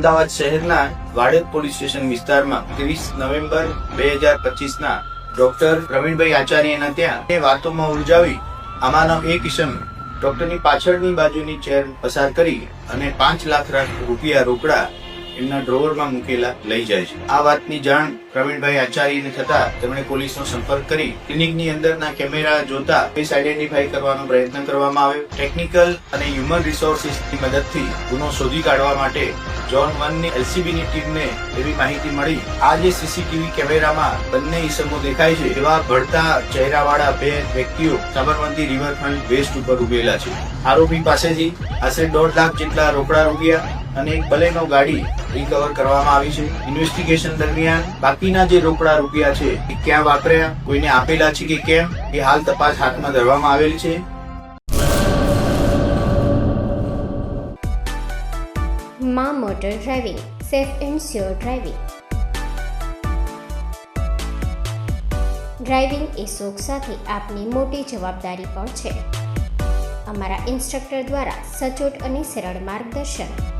અમદાવાદ શહેરના વાડેદ police station વિસ્તારમાં ત્રીસ નવેમ્બર બે હજાર પચીસના ડોક્ટર પ્રવીણભાઈ આચાર્યના ત્યાં એ વાતોમાં ઉલઝાવી આમાંનો એક ઇસમ ડોક્ટરની પાછળની બાજુની ચેર પસાર કરી અને પાંચ લાખ રૂપિયા રોકડા એમના ડ્રોવરમાં મૂકેલા લઈ જાય છે. આ વાતની જાણ પ્રવીણભાઈ આચાર્યને થતા તેમણે પોલીસનો સંપર્ક કરી ક્લિનિકની અંદરના કેમેરા જોતા કેસ આઈડેન્ટિફાઈ કરવાનો પ્રયત્ન કરવામાં આવ્યો. ટેકનિકલ અને હ્યુમન રિસોર્સિસની મદદથી ગુનો શોધી કાઢવા માટે ઝોન વનની એલસીબી ની ટીમને એવી માહિતી મળી. આ જે સીસીટીવી કેમેરામાં બંને ઇસમો દેખાય છે એવા ભળતા ચહેરાવાળા બે વ્યક્તિઓ સાબરમતી રિવરફ્રન્ટ વેસ્ટ ઉપર ઉભેલા છે. આરોપી પાસેથી આશરે દોઢ લાખ જેટલા રોકડા રૂપિયા અને એક બલેનો ગાડી રિકવર કરવામાં આવી છે. ઇન્વેસ્ટિગેશન દરમિયાન બાકીના જે રોકડા રૂપિયા છે એ ક્યાં વાપર્યા, કોઈને આપેલા છે કે કેમ, એ હાલ તપાસ હાથમાં ધરવામાં આવેલ છે. મા motor driving, safe and sure driving. Driving એ શોખ સાથે આપની મોટી જવાબદારી પણ છે. અમારા ઇન્સ્ટ્રક્ટર દ્વારા સચોટ અને સરળ માર્ગદર્શન.